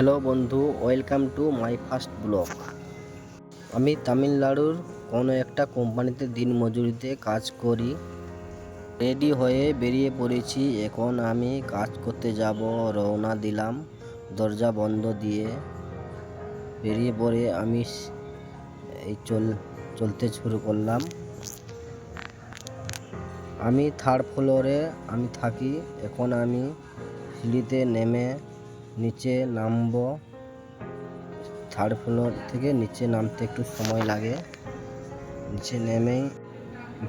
Hello বন্ধু, welcome to my first blog. আমি তামিলনাড়ুর কোনো একটা কোম্পানিতে দিন মজুরিতে কাজ করি, রেডি হয়ে বেরিয়ে পড়েছি। এখন আমি কাজ করতে যাব, রওনা দিলাম দরজা বন্ধ দিয়ে। বেরিয়ে পড়ে আমি এই চল, চলতে শুরু করলাম। আমি থার্ড ফ্লোরে আমি থাকি। এখন আমি সিঁড়িতে নেমে নিচে নামবো। থার্ড ফ্লোর থেকে নিচে নামতে একটু সময় লাগে। নিচে নেমেই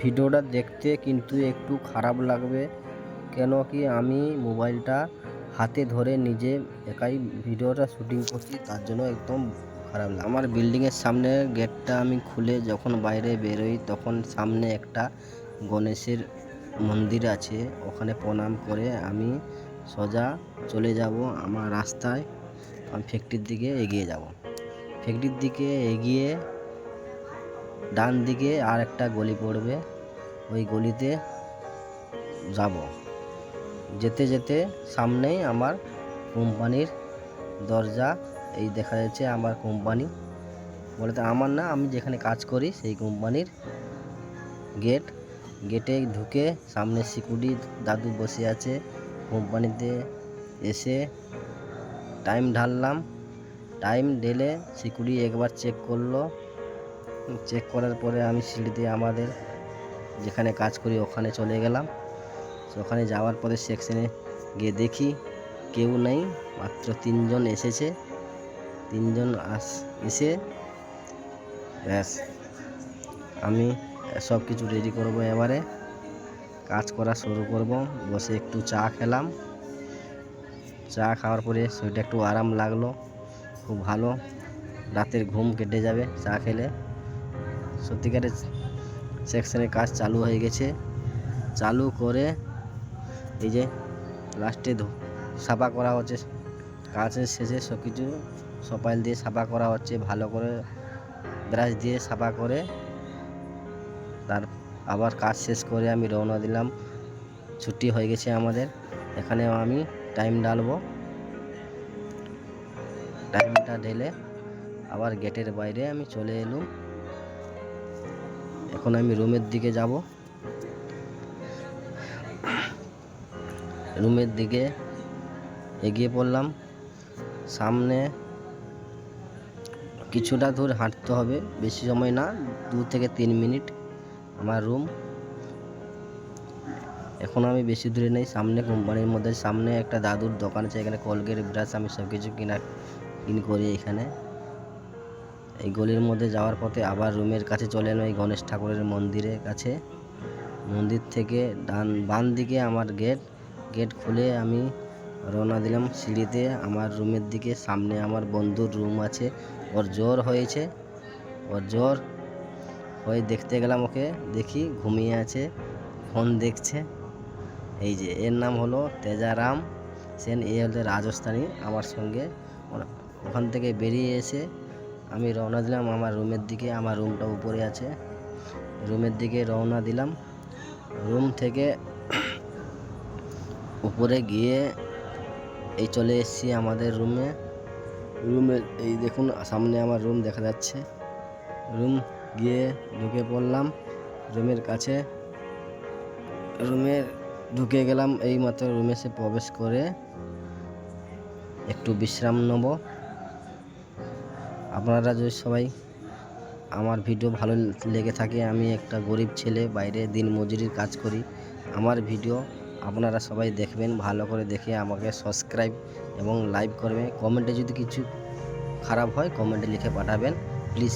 ভিডিওটা দেখতে কিন্তু একটু খারাপ লাগবে, কেন কি আমি মোবাইলটা হাতে ধরে নিজে একাই ভিডিওটা শুটিং করছি, তার জন্য একদম খারাপ লাগে। আমার বিল্ডিংয়ের সামনে গেটটা আমি খুলে যখন বাইরে বেরোই, তখন সামনে একটা গণেশের মন্দির আছে, ওখানে প্রণাম করে আমি সোজা চলে যাব আমার রাস্তায়, আমি ফ্যাক্টরির দিকে এগিয়ে যাব। ফ্যাক্টরির দিকে এগিয়ে ডান দিকে আর একটা গলি পড়বে, ওই গলিতে যাব। যেতে যেতে সামনেই আমার কোম্পানির দরজা, এই দেখা যাচ্ছে আমার কোম্পানি। বলতে আমার না, আমি যেখানে কাজ করি সেই কোম্পানির গেট। গেটে ঢুকে সামনে সিকিউরিটি দাদু বসে আছে। কোম্পানিতে এসে টাইম ঢাললাম। টাইম ঢেলে সিকিউরিটি একবার চেক করল। চেক করার পরে আমি সিঁড়িতে আমাদের যেখানে কাজ করি ওখানে চলে গেলাম। ওখানে যাওয়ার পরে সেকশনে গিয়ে দেখি কেউ নেই, মাত্র তিনজন এসেছে। তিনজন আস, এসে ব্যাস, আমি সব কিছু রেডি করব এবারে। কাজ করা শুরু করব। বসে একটু চা খেলাম। চা খাওয়ার পরে শরীরটা একটু আরাম লাগল। খুব ভালো। রাতের ঘুম কেটে যাবে চা খেলে। সত্যিকারের সেকশনের কাজ চালু হয়ে গেছে। চালু করে এই যে লাস্টে সাফা করা হচ্ছে। কাজের শেষে সব কিছু সপাইল দিয়ে সাফা করা হচ্ছে। ভালো করে ব্রাশ দিয়ে সাফা করে। তার আবার কাজ শেষ করে আমি রওনা দিলাম। ছুটি হয়ে গেছে আমাদের। এখানে আমি টাইম ডালবো টাইমটা ঢেলে আবার গেটের বাইরে আমি চলে এলুম। এখন আমি রুমের দিকে যাব। রুমের দিকে এগিয়ে পড়লাম। সামনে কিছুটা দূর হাঁটতে হবে, বেশি সময় না, দু থেকে তিন মিনিট। আমার রুম এখন আমি বেশি দূরে নেই, সামনে কোম্পানির মধ্যে, সামনে একটা দাদুর দোকান আছে, এখানে কলগেট ব্রাশ আমি সব কিছু কিনা, কিন করি এখানে। এই গলির মধ্যে যাওয়ার পথে আবার রুমের কাছে চলে এলাম, এই গণেশ ঠাকুরের মন্দিরের কাছে। মন্দির থেকে ডান, বাম দিকে আমার গেট গেট খুলে আমি রওনা দিলাম সিঁড়িতে। আমার রুমের দিকে সামনে আমার বন্ধুর রুম আছে। ওর জ্বর হয়েছে। ওর জ্বর হয়ে দেখতে গেলাম ওকে, দেখি ঘুমিয়ে আছে, ফোন দেখছে। এই যে, এর নাম হলো তেজারাম সেন, এ হলো রাজস্থানী, আমার সঙ্গে। ওখান থেকে বেরিয়ে এসে আমি রওনা দিলাম আমার রুমের দিকে, আমার রুমটা উপরে আছে। রুমের দিকে রওনা দিলাম। রুম থেকে উপরে গিয়ে এই চলে এসেছি আমাদের রুমে। রুমে এই দেখুন, সামনে আমার রুম দেখা যাচ্ছে। রুম গিয়ে ঢুকে পড়লাম রুমের কাছে। রুমে ঢুকে গেলাম এই মাত্র রুমে সে প্রবেশ করে একটু বিশ্রাম নেব। আপনারা যদি সবাই আমার ভিডিও ভালো লেগে থাকে, আমি একটা গরিব ছেলে, বাইরে দিন মজুরির কাজ করি, আমার ভিডিও আপনারা সবাই দেখবেন, ভালো করে দেখে আমাকে সাবস্ক্রাইব এবং লাইক করবে কমেন্টে যদি কিছু খারাপ হয়, কমেন্টে লিখে পাঠাবেন। প্লিজ